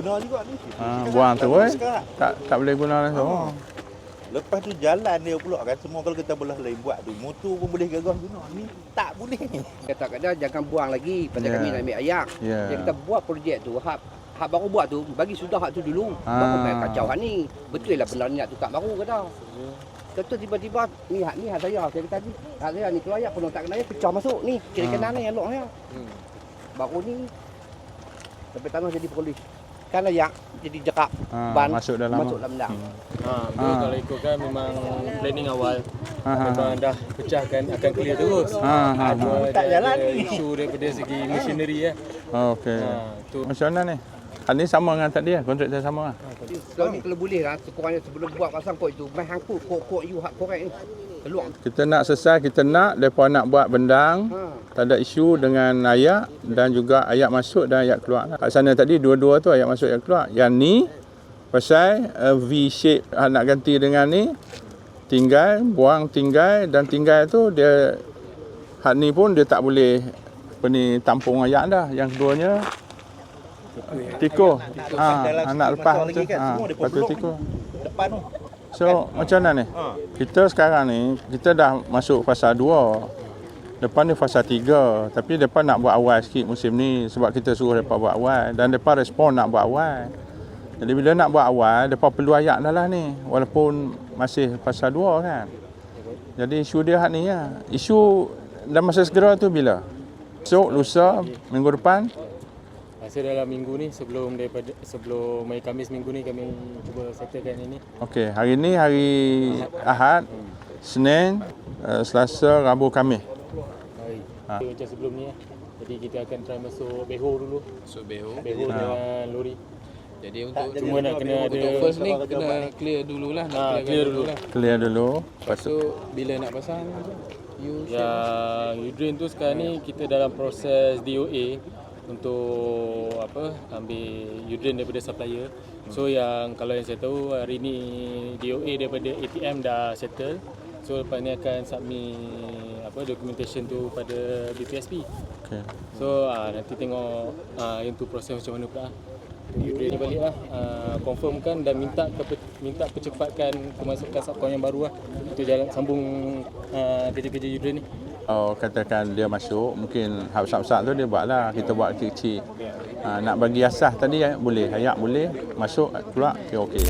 Guna juga ni. Ha, buang tu tak eh. Tak tak boleh guna langsung. Ha. Lepas tu jalan dia pula kan semua kalau kita belah lain buat tu motor pun boleh gagah guna ni tak boleh Kata kadang jangan buang lagi pasal Ya. kami nak ambil ayak. Ya. Jadi kita buat projek tu hak hak baru buat tu bagi sudah hak tu dulu. Ah. Baru main kacau hak ni. Betul lah benar niat tukar baru kata. Kata tiba-tiba ni hak ni hak saya saya kata ni hak saya ni keluar ayak penuh tak kena ayak pecah masuk ni kiri Ah. kanan ni elok ni. Baru ni sampai tanah jadi polis. Kan ayak jadi jekak Ha, ban masuk dalam. masuk dalam dah. Ha, Ah. ha. kalau ikutkan memang planning awal Ha, ha, ha. memang dah pecahkan akan clear terus. Ha, ha, ha. Tak jalan ni. isu daripada segi machinery ya. Okey. Ha, tu Macam mana ni? Hal ni sama dengan tadi lah, kontrak saya sama lah. Kalau ni kalau boleh lah sekurangnya sebelum buat pasang kod itu main hangkut kok-kok you hak korek ni. Keluar. Kita nak selesai, kita nak mereka nak buat bendang. Ha. Tak ada isu dengan ayak dan juga ayak masuk dan ayak keluar. Kat sana tadi dua-dua tu ayak masuk ayak keluar. Yang ni pasal uh, V shape ah, nak ganti dengan ni tinggal, buang tinggal dan tinggal tu dia hak ni pun dia tak boleh apa ni tampung ayak dah. Yang keduanya tiko. Ha, dalam anak sikit lepas masa tu. kan, Ha, semua lepas tiko. depan tu So macam mana ni? ha Kita sekarang ni kita dah masuk fasa 2. Depan ni fasa 3, tapi depan nak buat awal sikit musim ni sebab kita suruh depa buat awal dan depa respon nak buat awal. Jadi bila nak buat awal, depa perlu ayak dah lah ni walaupun masih fasa 2 kan. Jadi isu dia hak ni ya. Isu dalam masa segera tu bila? Esok, lusa, minggu depan. Rasa dalam minggu ni sebelum daripada sebelum hari Khamis minggu ni kami cuba settlekan ini. Okey, hari ni hari Ahad, Senin, uh, Selasa, Rabu, Khamis. Hari. Ha. Macam sebelum ni ya. Jadi kita akan try masuk beho dulu. Masuk beho. Beho Ha. dengan lori. Jadi untuk Cuma nak kena ada untuk first ni kena clear dululah. Nak Ha, clear dulu. lah. Clear dulu. Lepas tu bila nak pasang you Yang Udrin tu sekarang ni kita dalam proses DOA untuk apa ambil Udrin daripada supplier. So yang kalau yang saya tahu hari ni DOA daripada ATM dah settle. So lepas ni akan submit apa documentation tu pada BPSP. Okey. So ah, nanti tengok ah, yang tu proses macam mana pula. Udrin ni balik lah ah, confirmkan dan minta ke, minta percepatkan kemasukan subkon yang baru lah untuk jalan sambung ah, kerja-kerja Udrin ni. Oh, katakan dia masuk, mungkin besar-besar tu dia buat lah. Kita buat kecil-kecil. Ha, nak bagi asas tadi eh, boleh, ayak boleh, masuk, keluar, okey okey.